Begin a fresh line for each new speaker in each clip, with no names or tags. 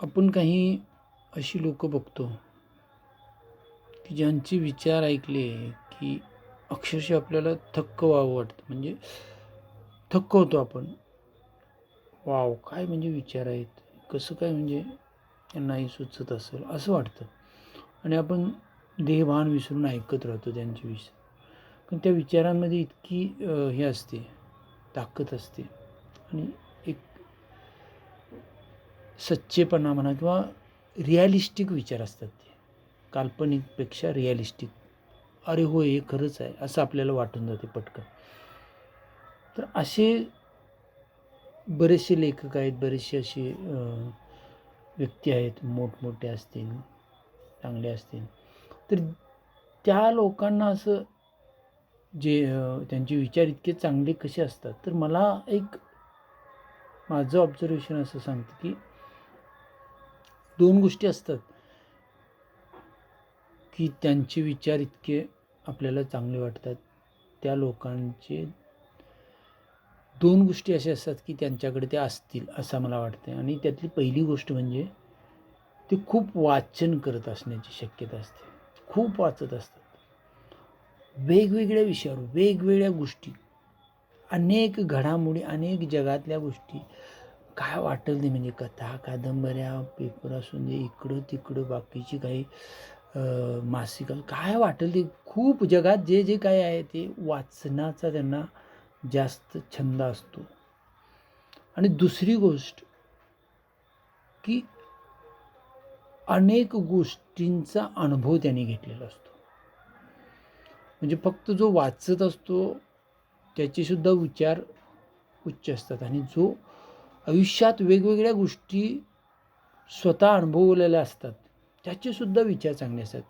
आपण काही अशी लोक बघतो की ज्यांचे विचार ऐकले की अक्षरशः आपल्याला थक्क व्हावं वाटतं. म्हणजे थक्क होतो आपण. वाव काय म्हणजे विचार आहेत? कसं काय म्हणजे त्यांनाही सुचत असेल? असं वाटतं. आणि आपण देहभान विसरून ऐकत राहतो त्यांचे विषय पण त्या विचारांमध्ये इतकी हे असते ताकद असते. आणि सच्चेपणा म्हणा किंवा रिॲलिस्टिक विचार असतात ते. काल्पनिकपेक्षा रिॲलिस्टिक अरे होय हे खरंच आहे असं आपल्याला वाटून जाते पटकन. तर असे बरेचसे लेखक आहेत बरेचसे असे व्यक्ती आहेत मोठमोठे असतील चांगले असतील. तर त्या लोकांना असं जे त्यांचे विचार इतके चांगले कसे असतात? तर मला एक माझं ऑब्झर्वेशन असं सांगतं की दोन गोष्टी असतात की त्यांचे विचार इतके आपल्याला चांगले वाटतात. त्या लोकांचे दोन गोष्टी अशा असतात की त्यांच्याकडे ते असतील असं मला वाटतं आणि त्यातली पहिली गोष्ट म्हणजे ते खूप वाचन करत असण्याची शक्यता असते. खूप वाचत असतात. वेगवेगळ्या विषयावर वेगवेगळ्या गोष्टी अनेक घडामोडी अनेक जगातल्या गोष्टी काय वाटेल ते म्हणजे कथा कादंबऱ्या पेपर असून दे इकडं तिकडं बाकीची काही मासिक काय वाटेल ते खूप जगात जे जे काय आहे ते वाचनाचा त्यांना जास्त छंद असतो. आणि दुसरी गोष्ट की अनेक गोष्टींचा अनुभव त्यांनी घेतलेला असतो. म्हणजे फक्त जो वाचत असतो त्याचेसुद्धा विचार उच्च असतात. आणि जो आयुष्यात वेगवेगळ्या गोष्टी स्वतः अनुभवलेल्या असतात. त्याचेसुद्धा विचार चांगले असतात.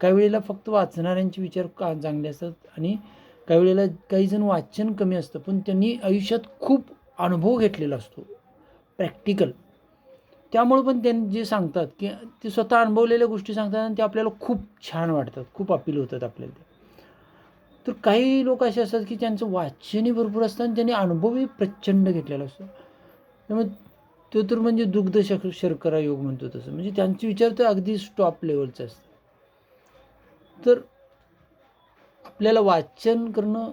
काही वेळेला फक्त वाचणाऱ्यांचे विचार का चांगले असतात आणि काही वेळेला काही जण वाचन कमी असतं पण त्यांनी आयुष्यात खूप अनुभव घेतलेला असतो. प्रॅक्टिकल त्यामुळं पण त्यांनी जे सांगतात की ते स्वतः अनुभवलेल्या गोष्टी सांगतात आणि ते आपल्याला खूप छान वाटतात खूप अपील होतात आपल्याला. ते तर काही लोक असे असतात की त्यांचं वाचनही भरपूर असतं आणि त्यांनी अनुभवही प्रचंड घेतलेला असतो. त्यामुळे तो तर म्हणजे दुग्ध शक शर्करा योग म्हणतो तसं. म्हणजे त्यांचे विचार तर अगदी स्टॉप लेवलचे असतात. तर आपल्याला वाचन करणं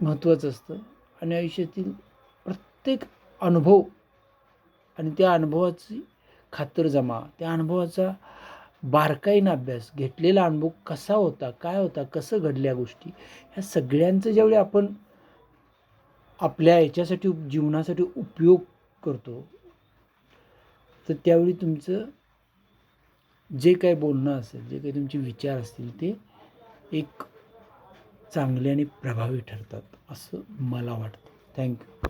महत्त्वाचं असतं. आणि आयुष्यातील प्रत्येक अनुभव आणि त्या अनुभवाची खातरजमा त्या अनुभवाचा बारकाईनं अभ्यास घेतलेला अनुभव कसा होता काय होता कसं घडल्या गोष्टी ह्या सगळ्यांचं ज्यावेळी आपण आपल्या याच्यासाठी जीवनासाठी उपयोग करतो. तर त्यावेळी तुमचं जे काही बोलणं असेल जे काही तुमचे विचार असतील ते एक चांगले आणि प्रभावी ठरतात असं मला वाटतं. थँक्यू